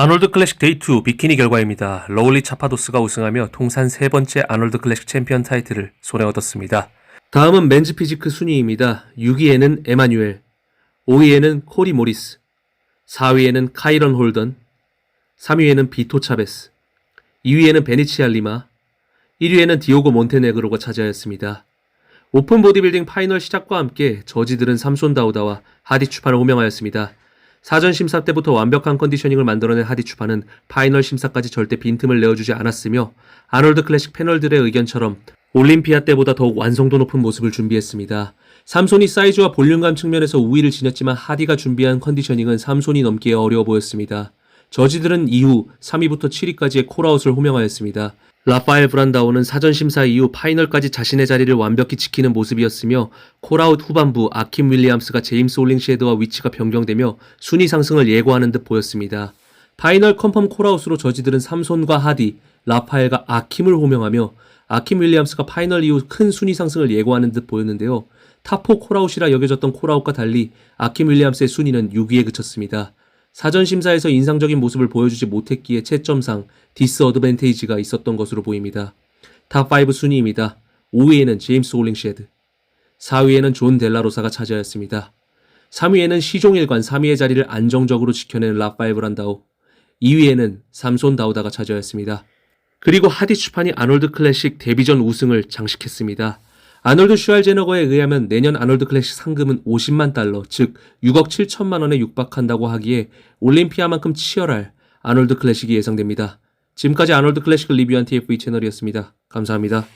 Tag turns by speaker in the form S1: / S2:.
S1: 아놀드 클래식 데이 2 비키니 결과입니다. 러울리 차파도스가 우승하며 통산 세 번째 아놀드 클래식 챔피언 타이틀을 손에 얻었습니다. 다음은 맨즈 피지크 순위입니다. 6위에는 에마뉴엘, 5위에는 코리 모리스, 4위에는 카이런 홀던, 3위에는 비토 차베스, 2위에는 베니치아 리마, 1위에는 디오고 몬테네그로가 차지하였습니다. 오픈 보디빌딩 파이널 시작과 함께 저지들은 삼손 다우다와 하디 추파를 호명하였습니다. 사전 심사 때부터 완벽한 컨디셔닝을 만들어낸 하디 추파는 파이널 심사까지 절대 빈틈을 내어주지 않았으며 아놀드 클래식 패널들의 의견처럼 올림피아 때보다 더욱 완성도 높은 모습을 준비했습니다. 삼손이 사이즈와 볼륨감 측면에서 우위를 지녔지만 하디가 준비한 컨디셔닝은 삼손이 넘기에 어려워 보였습니다. 저지들은 이후 3위부터 7위까지의 콜아웃을 호명하였습니다. 라파엘 브란다오는 사전 심사 이후 파이널까지 자신의 자리를 완벽히 지키는 모습이었으며 콜아웃 후반부 아킴 윌리엄스가 제임스 홀링쉐드와 위치가 변경되며 순위 상승을 예고하는 듯 보였습니다. 파이널 컨펌 콜아웃으로 저지들은 삼손과 하디, 라파엘과 아킴을 호명하며 아킴 윌리엄스가 파이널 이후 큰 순위 상승을 예고하는 듯 보였는데요. 타4 콜아웃이라 여겨졌던 콜아웃과 달리 아킴 윌리엄스의 순위는 6위에 그쳤습니다. 사전 심사에서 인상적인 모습을 보여주지 못했기에 채점상 디스 어드밴테이지가 있었던 것으로 보입니다. 탑5 순위입니다. 5위에는 제임스 홀링쉐드, 4위에는 존 델라로사가 차지하였습니다. 3위에는 시종일관 3위의 자리를 안정적으로 지켜낸 라파엘 브란다오, 2위에는 삼손 다우다가 차지하였습니다. 그리고 하디 추판이 아놀드 클래식 데뷔전 우승을 장식했습니다. 아놀드 슈알제너거에 의하면 내년 아놀드 클래식 상금은 50만 달러, 즉 6억 7천만 원에 육박한다고 하기에 올림피아만큼 치열할 아놀드 클래식이 예상됩니다. 지금까지 아놀드 클래식을 리뷰한 TFE 채널이었습니다. 감사합니다.